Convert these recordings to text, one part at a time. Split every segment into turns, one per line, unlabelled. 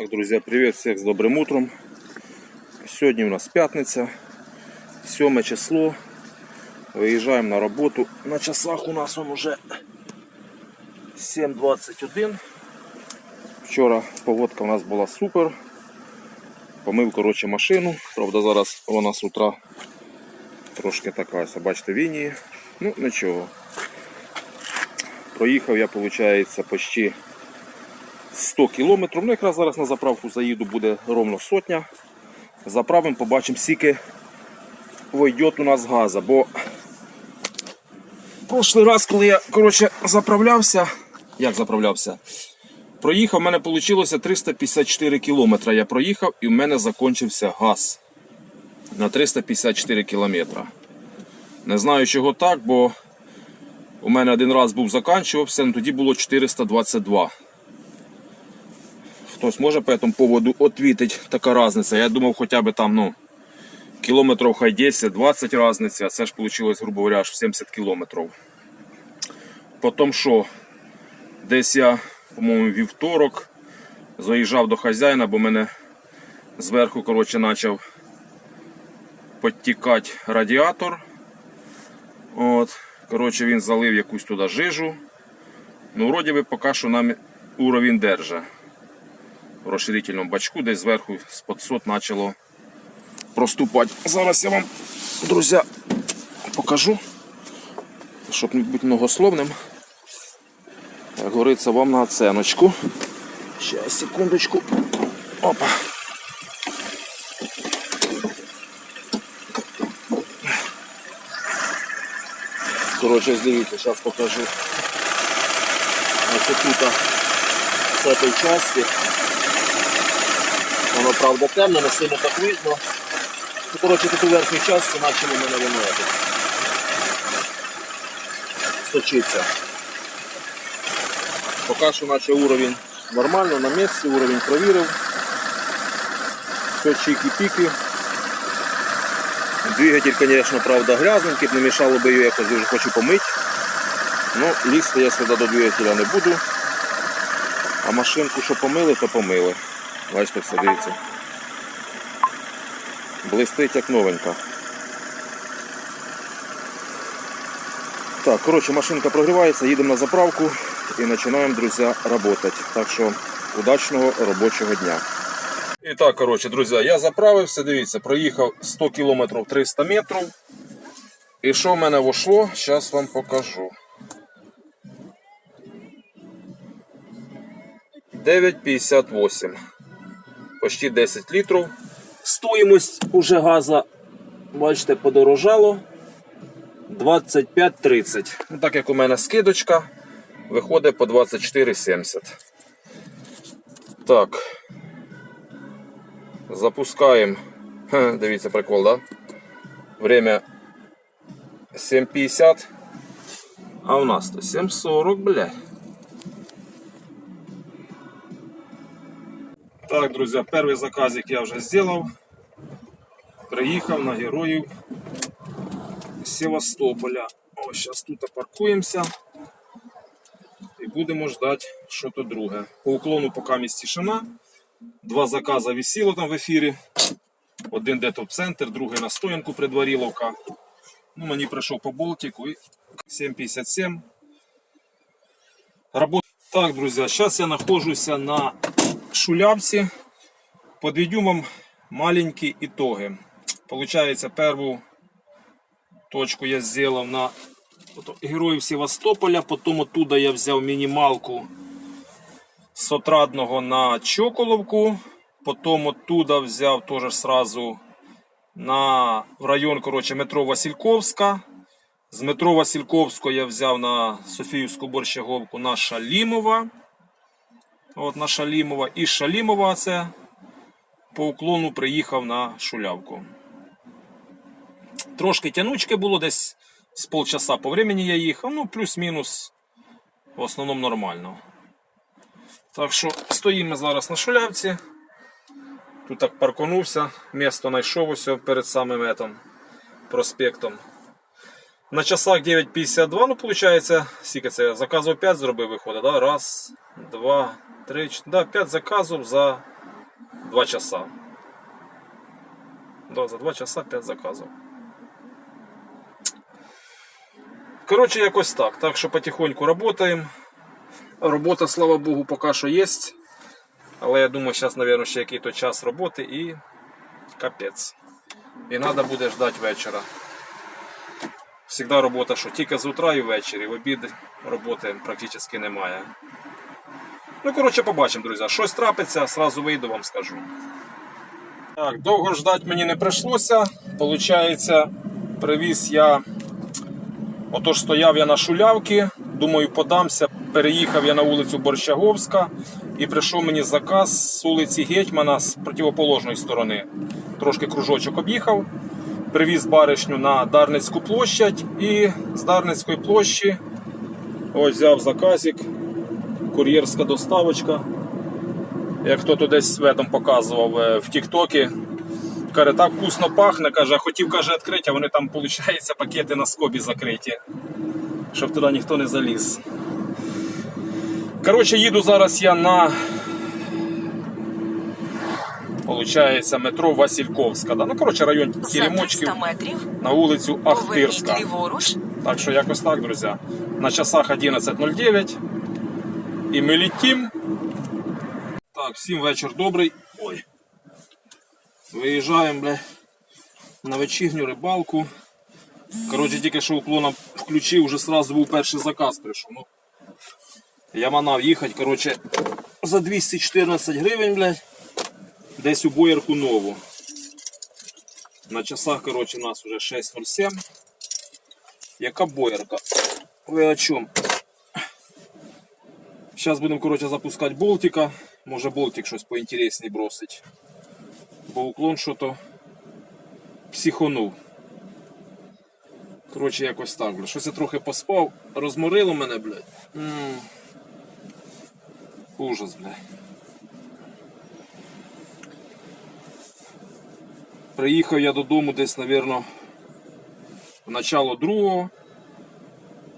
Так, друзья, привет всех с добрым утром. Сегодня у нас пятница, 7 число. Выезжаем на работу. На часах у нас он уже 7.21. Вчора погодка у нас була супер. Помив, коротше, машину. Правда, зараз вона з утра трошки така, бачите, вінії. Ну, нічого. Проїхав я, виходить, почти 100 кілометрів. Ну, якраз зараз на заправку заїду, буде ровно сотня. Заправимо, побачимо, скільки войде у нас газа. Бо прошлий раз, коли я коротше, заправлявся, як заправлявся? Проїхав, в мене вийшло 354 кілометри. Я проїхав і в мене закінчився газ на 354 кілометри. Не знаю, чого так, бо у мене один раз був закінчувався, але тоді було 422. Хтось може по этому поводу отвітить така різниця. Я думав, хоча б там, ну, кілометрів хай 10-20 різниця, а це ж вийшло, грубо говоря, аж 70 кілометрів. Потім що? Десь я, по-моєму, вівторок заїжджав до хазяїна, бо мене зверху, коротше, почав підтікати радіатор. От. Коротше, він залив якусь туди жижу. Ну, вроді би, поки що нам уровень держить в розширительному бачку, десь зверху з 500 почало проступати. Зараз я вам, друзі, покажу, щоб не бути многословним. Як говориться, вам на оценочку. Ще секундочку. Опа. Коротше, дивіться, зараз покажу. Ось тут з этой части. Воно правда темно, не сильно так видно. Ну, коротше, тут у верхній часті почали мене винувати. Сочиться. Поки що наче уровень нормально, на місці, уровень провірив. Все чики-піки. Двигатель, конечно, правда, грязненький, не мішало би його якось дуже хочу помити. Ну, лізти я сюди до двигателя не буду. А машинку, що помили, то помили. Бачите, все дивіться. Блистить як новенька. Так, коротше, машинка прогрівається, їдемо на заправку і починаємо, друзі, працювати. Так що удачного робочого дня. І так, коротше, друзі, я заправився, дивіться, проїхав 100 км 300 метрів. І що в мене вийшло, зараз вам покажу. 9,58. Почти 10 літрів. Стоїмость уже газа, бачите, подорожало. 25,30. Ну, так як у мене скидочка, виходить по 24,70. Так. Запускаємо. Ха, Дивіться, прикол, да? Время 7.50. А у нас то 7.40, блядь. Так, друзі, перший заказик я вже зробив. Приїхав на героїв Севастополя. Ось зараз тут паркуємося і будемо ждати що то друге. По уклону поки місць тишина. Два закази висіло там в ефірі. Один де-то в центр, другий на стоянку предваріловка. Ну, мені прийшов по болтику і 7.57. Работа. Так, друзі, зараз я знаходжуся на шулявці. Подведю вам маленькі итоги. Получається, першу точку я зробив на Героїв Севастополя, потім оттуда я взяв мінімалку з Отрадного на Чоколовку, потім оттуда взяв теж сразу на район коротше, метро Васильковська. З метро Васильковського я взяв на Софіївську борщаговку на Шалімова. От на Шалімова. І Шалімова це по уклону приїхав на Шулявку. Трошки тянучки було десь з полчаса по времени я їхав, ну плюс-мінус в основному нормально. Так що стоїмо зараз на шулявці. Тут так парконувся, місто знайшов ось перед самим етом, проспектом. На часах 9.52, ну виходить, скільки це я заказував 5 зробив, виходить. Да? Раз, два, три, чотири, да, 5 заказів за 2 часа. Да, за 2 часа 5 заказів. Коротше, якось так. Так що потихоньку працюємо. Робота, слава Богу, поки що є. Але я думаю, зараз, мабуть, ще якийсь час роботи і капець. І треба буде ждати вечора. Всегда робота, що тільки з утра і ввечері, в обід роботи практично немає. Ну, коротше, побачимо, друзі. Щось трапиться, сразу вийду, вам скажу. Так, довго ждати мені не прийшлося. Получається, привіз я. Отож стояв я на шулявки, думаю, подамся. Переїхав я на вулицю Борщаговська і прийшов мені заказ з вулиці Гетьмана з противоположної сторони. Трошки кружочок об'їхав, привіз баришню на Дарницьку площадь і з Дарницької площі ось взяв заказик, кур'єрська доставочка. Як хто то десь ведом показував е, в Тіктокі. Каже, так вкусно пахне, каже, а хотів каже, відкрити, а вони там, виходить, пакети на скобі закриті. Щоб туди ніхто не заліз. Коротше, їду зараз я на Получається метро Васильковська. Да? Ну, коротше, район Теремочків на вулицю Ахтирська. Так що якось так, друзі. На часах 11.09. І ми літім. Так, всім вечір добрий. Ой. Виїжджаємо, бля, на вечірню рибалку. Коротше, тільки що уклоном включив, вже сразу був перший заказ прийшов. Ну, я манав їхати, коротше, за 214 гривень, блядь, десь у боярку нову. На часах, коротше, у нас вже 6.07. Яка боярка? Ви о чому? Зараз будемо коротше, запускати болтика. Може болтик щось поінтересніше бросить. Бо уклон що-то психонув. Коротше, якось так, бля. Щось я трохи поспав, розморило мене, блядь. М. Ужас, блядь. Приїхав я додому десь, мабуть, в начало другого.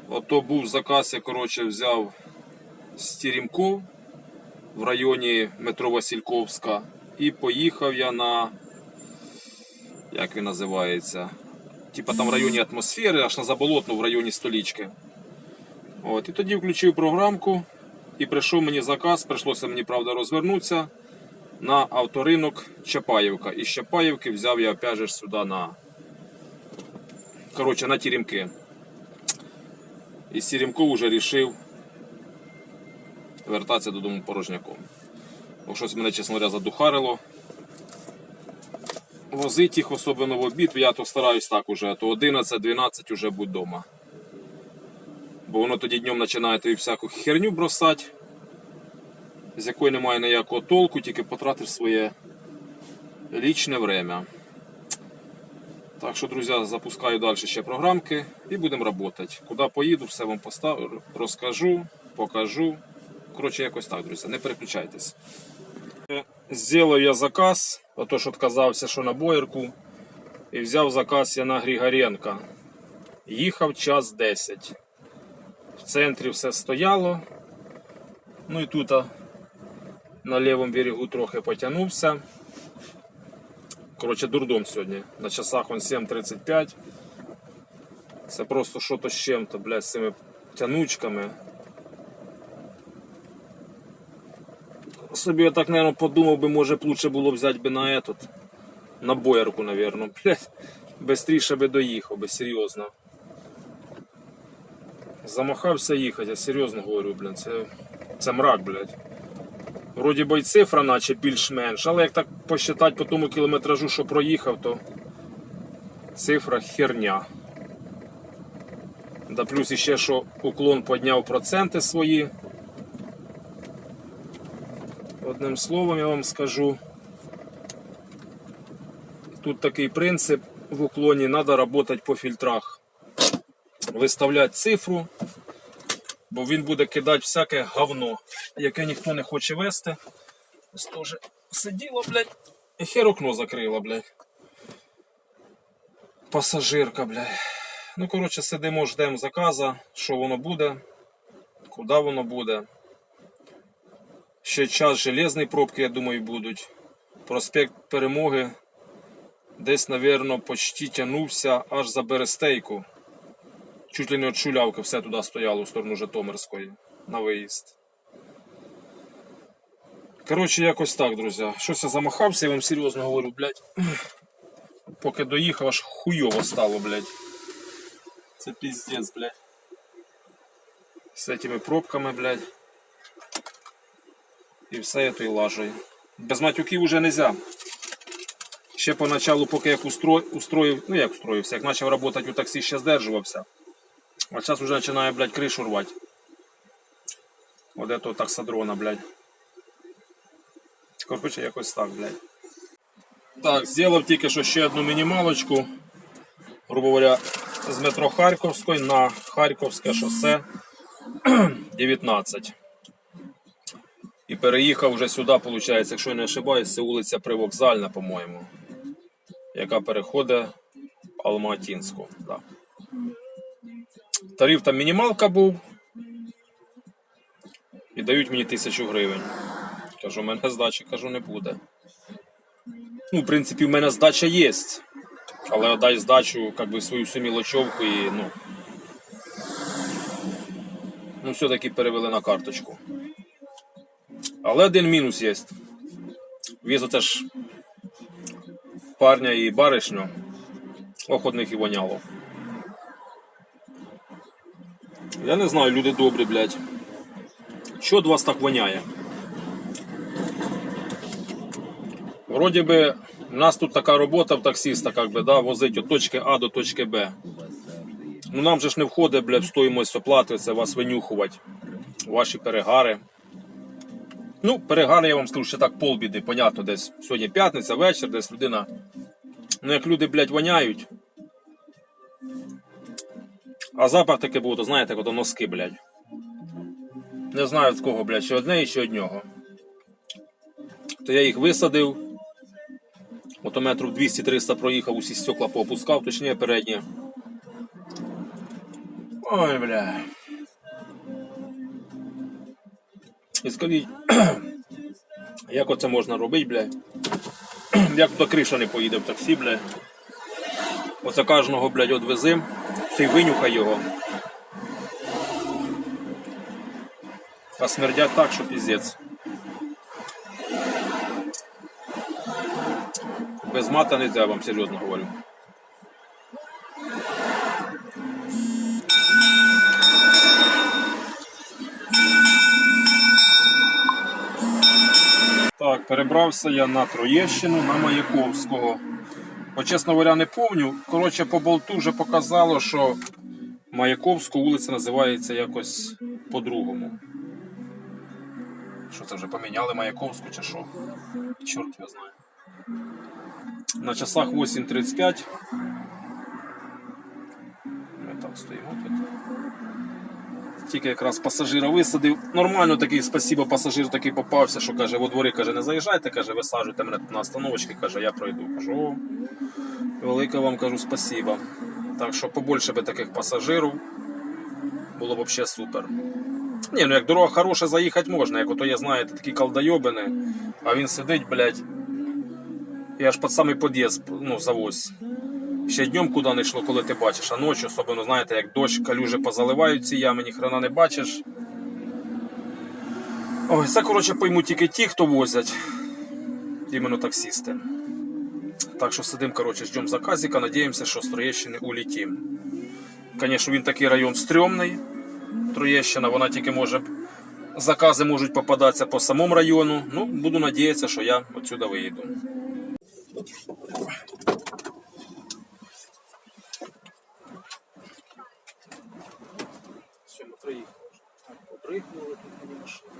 Ото був заказ, я коротше взяв з Теремков в районі метро Васильковська. І поїхав я на. Як він називається? Типа там в районі атмосфери, аж на заболотну в районі столічки. От, і тоді включив програмку і прийшов мені заказ, прийшлося мені, правда, розвернутися на авторинок Чапаєвка. І з Чапаєвки взяв я опять же сюди на. Коротше, на Теремки. І Теремков вже вирішив вертатися додому порожняком. Бо щось мене, чесно говоря, задухарило. Возить їх, особливо в обід, я то стараюсь так уже, то 11-12 уже будь вдома. Бо воно тоді днем починає тобі всяку херню бросати, з якої немає ніякого толку, тільки потратиш своє лічне время. Так що, друзі, запускаю далі ще програмки і будемо працювати. Куди поїду, все вам розкажу, покажу. Коротше, якось так, друзі, не переключайтесь. Зробив я заказ, ото що відказався, що на боярку. І взяв заказ я на Григоренка. Їхав час 10. В центрі все стояло. Ну і тут на лівому берегу трохи потягнувся. Коротше, дурдом сьогодні. На часах он 7.35. Це просто що-то з чим-то, блядь, з цими тянучками. Собі я так, наверное, подумав би, може б лучше було взяти би на этот, на боярку, наверное, блядь. Бистріше би доїхав би, серйозно. Замахався їхати, я серйозно говорю, блін, це, це мрак, блядь. Вроді би й цифра, наче більш-менш, але як так посчитати по тому кілометражу, що проїхав, то цифра херня. Да плюс іще, що уклон підняв проценти свої. Одним словом, я вам скажу. Тут такий принцип в уклоні, треба працювати по фільтрах. Виставляти цифру, бо він буде кидати всяке говно, яке ніхто не хоче вести. Ось теж сиділо, блядь, і хер окно закрило, блядь. Пасажирка, блядь. Ну, коротше, сидимо, ждемо заказа, що воно буде, куди воно буде. Ще час железні пробки, я думаю, будуть. проспект Перемоги десь, навірно, почти тягнувся аж за Берестейку. Чуть ли не від Шулявки все туди стояло в сторону Житомирської на виїзд. Коротше, якось так, друзі. Щось я замахався, я вам серйозно говорю, блядь. Поки доїхав, аж хуйово стало, блядь. Це піздець, блядь. З цими пробками, блядь. І все я той лажаю. Без матюків уже нельзя. Ще поначалу, поки як устро... устроїв, ну як устроївся, як почав працювати у таксі, ще здержувався. А зараз вже починає, блядь, кришу рвати. От этого таксодрона, блядь. Короче, якось так, блядь. Так, зробив тільки що ще одну мінімалочку. Грубо говоря, з метро Харківської на Харківське шосе 19. І переїхав вже сюди, виходить, якщо я не ошибаюсь, це вулиця Привокзальна, по-моєму. Яка переходить Алматинську. Да. Тариф там мінімалка був. І дають мені тисячу гривень. Кажу, у мене здачі кажу, не буде. Ну, в принципі, в мене здача є. Але дай здачу, как би, свою всю мілочовку і ну. Ну, все-таки перевели на карточку. Але один мінус є. Віз оце ж парня і баришню. Ох, одних і воняло. Я не знаю, люди добрі, блядь. Що від вас так воняє? Вроді би, у нас тут така робота в таксиста, как би, да, возить від точки А до точки Б. Ну нам же ж не входить, блядь, в стоїмость оплати, це вас винюхувати. Ваші перегари. Ну, перегари, я вам скажу, ще так полбіди, понятно, десь сьогодні п'ятниця, вечір, десь людина. Ну, як люди, блядь, воняють. А запах таке був, то знаєте, як носки, блядь. Не знаю від кого, блядь, чи одне і чи однього. То я їх висадив. Ото метрів 200-300 проїхав, усі стекла поопускав, точніше передні. Ой, бля. І скажіть, як оце можна робити, бля? Як туди криша не поїде в таксі, бля? Оце кожного, блядь, одвезим, ти винюхай його. А смердять так, що піздець. Без мата не я вам серйозно говорю. Перебрався я на Троєщину, на Маяковського. Бо, чесно говоря, не помню. Коротше, по болту вже показало, що Маяковську вулиця називається якось по-другому. Що це вже поміняли Маяковську чи що? Чорт його знає. На часах 8.35. Ми так стоїмо тут. Тільки якраз пасажира висадив. Нормально такий, спасибо, пасажир такий попався, що каже, во дворі каже, не заїжджайте, каже, висаджуйте мене тут на остановочці, каже, я пройду. Кажу, велике вам кажу спасибо. Так що побольше би таких пасажирів. Було б взагалі супер. Ні, ну як дорога хороша, заїхати можна, як ото є, знаєте, такі колдойобини, а він сидить, блядь, і аж під самий під'їзд ну, завозь. Ще днем куди не йшло, коли ти бачиш, а ночі, особливо, знаєте, як дощ, калюжі позаливають ці ями, ні хрена не бачиш. Ой, це, коротше, пойму тільки ті, хто возять. Іменно таксисти. Так що сидимо, коротше, ждемо заказика, надіємося, що з Троєщини улетім. Звісно, він такий район стрьомний. Троєщина, вона тільки може. Закази можуть попадатися по самому району. Ну, буду надіятися, що я отсюда виїду. Все, ми приїхали. Попригнули тут мені машину.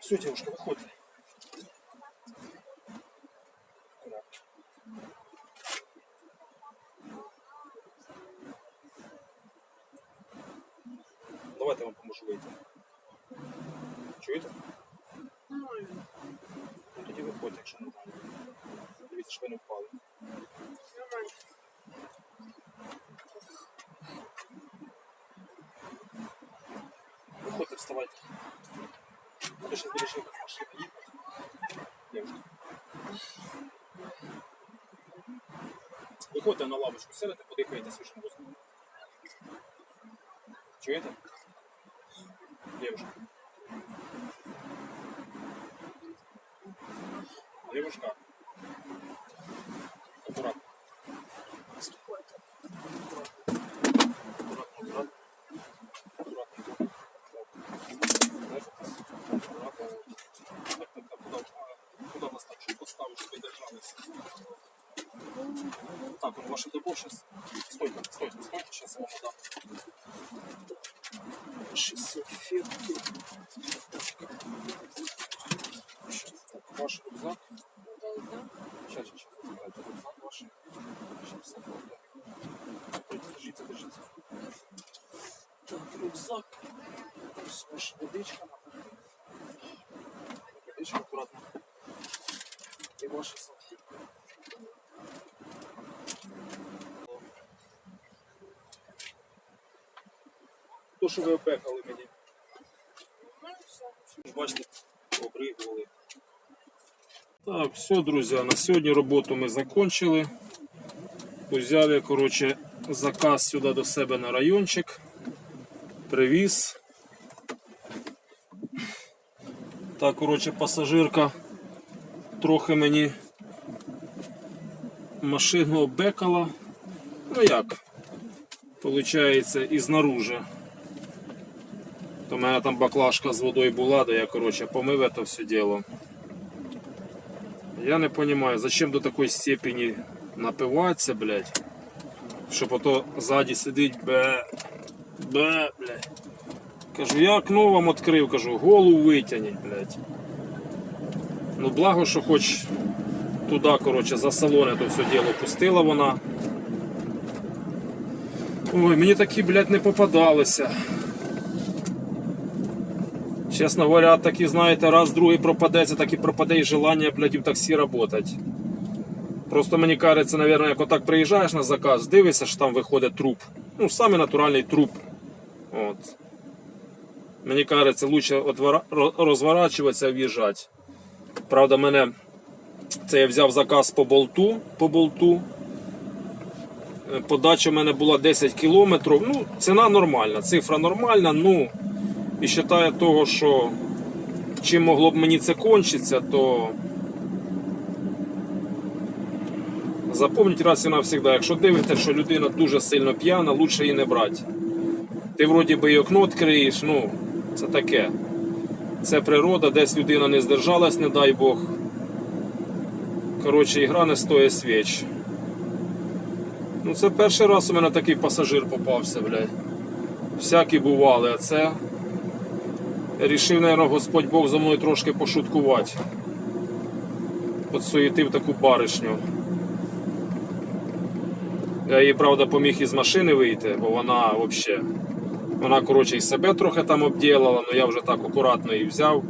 Все, девушка, виходьте. Виходьте, вставайте. Ти ще будеш їхати з машини їхати? Дівчинка. Виходьте на лавочку, сядете, подихаєте свіжим воздухом. Чуєте? Дівчинка. Дівчинка. Так, он ваше добро сейчас. Стойте, стойте, стойте, сейчас я вам дам. 600 фетки. Сейчас, так, ваш рюкзак. Сейчас, сейчас, забирайте рюкзак ваш. Сейчас, секунду. Стойте, держите, держите. Так, рюкзак. Ось ваша водичка. Водичка аккуратно. І ваші салфетки. То, що ви опекали мені. Бачите, обригували. Так, все, друзі, на сьогодні роботу ми закінчили. Взяв я, коротше, заказ сюди до себе на райончик. Привіз. Так, коротше, пасажирка трохи мені машину обекала. Ну як? Получається, і знаружи. В мене там баклажка з водою була, де я, коротше, помив це все діло. Я не розумію, зачем до такої степені напиватися, блядь. Щоб ото ззаді сидить бе, бе, блядь. Кажу, я окно вам відкрив, кажу, голову витягніть, блядь. Ну благо, що хоч туди, коротше, за салони то все діло пустила вона. Ой, мені такі, блядь, не попадалися. Чесно говоря, такі, знаєте, раз другий пропадеться, так і пропаде і желання, блядь, в таксі працювати. Просто мені кажеться, наверное, як отак приїжджаєш на заказ, дивишся, що там виходить труп. Ну, саме натуральний труп. От. Мені кажеться, лучше розворачуватися і в'їжджати. Правда, мене це я взяв заказ по болту. По болту. Подача в мене була 10 кілометрів. Ну, ціна нормальна, цифра нормальна, ну. І вважаю того, що чим могло б мені це кончитися, то запомніть раз і навсегда, якщо дивитесь, що людина дуже сильно п'яна, лучше її не брати. Ти вроді би і окно відкриєш, ну, це таке. Це природа, десь людина не здержалась, не дай Бог. Коротше, ігра не стоїть свіч. Ну, це перший раз у мене такий пасажир попався, блядь. Всякі бували, а це. Рішив, мабуть, Господь Бог за мною трошки пошуткувати. Подсуєтив таку баришню. Я їй, правда, поміг із машини вийти, бо вона взагалі. Вона, коротше, і себе трохи там обділала, але я вже так акуратно її взяв,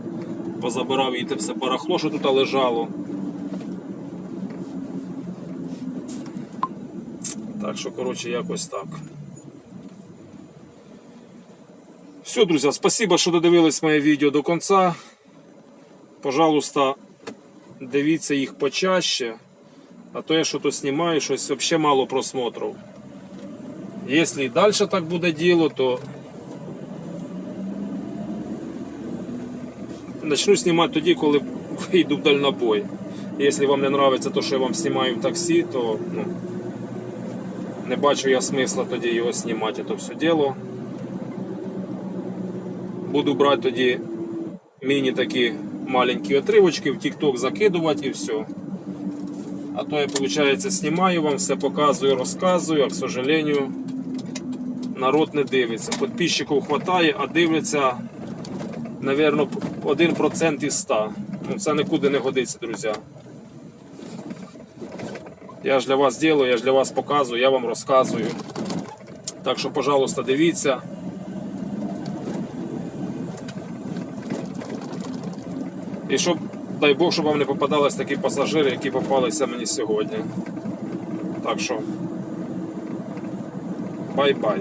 позабирав їй те все барахло, що тут лежало. Так що, коротше, якось так. Все, друзі, спасибо, що додивились моє відео до кінця. Пожалуйста, дивіться їх почаще. А то я щось знімаю, щось взагалі мало просмотрів. Якщо і далі так буде діло, то начну знімати тоді, коли вийду в дальнобой. Якщо вам не подобається те, що я вам знімаю в таксі, то ну, не бачу я смисла тоді його знімати, це все діло. Буду брати тоді міні такі маленькі отривочки, в TikTok закидувати і все. А то я, виходить, знімаю вам, все показую, розказую, а, к сожалению, народ не дивиться. Підписчиків вистачає, а дивляться, мабуть, 1% із 100. Ну, це нікуди не годиться, друзі. Я ж для вас делаю, я ж для вас показую, я вам розказую. Так що, пожалуйста, дивіться. І щоб, дай Бог, щоб вам не попадались такі пасажири, які попалися мені сьогодні. Так що, бай-бай.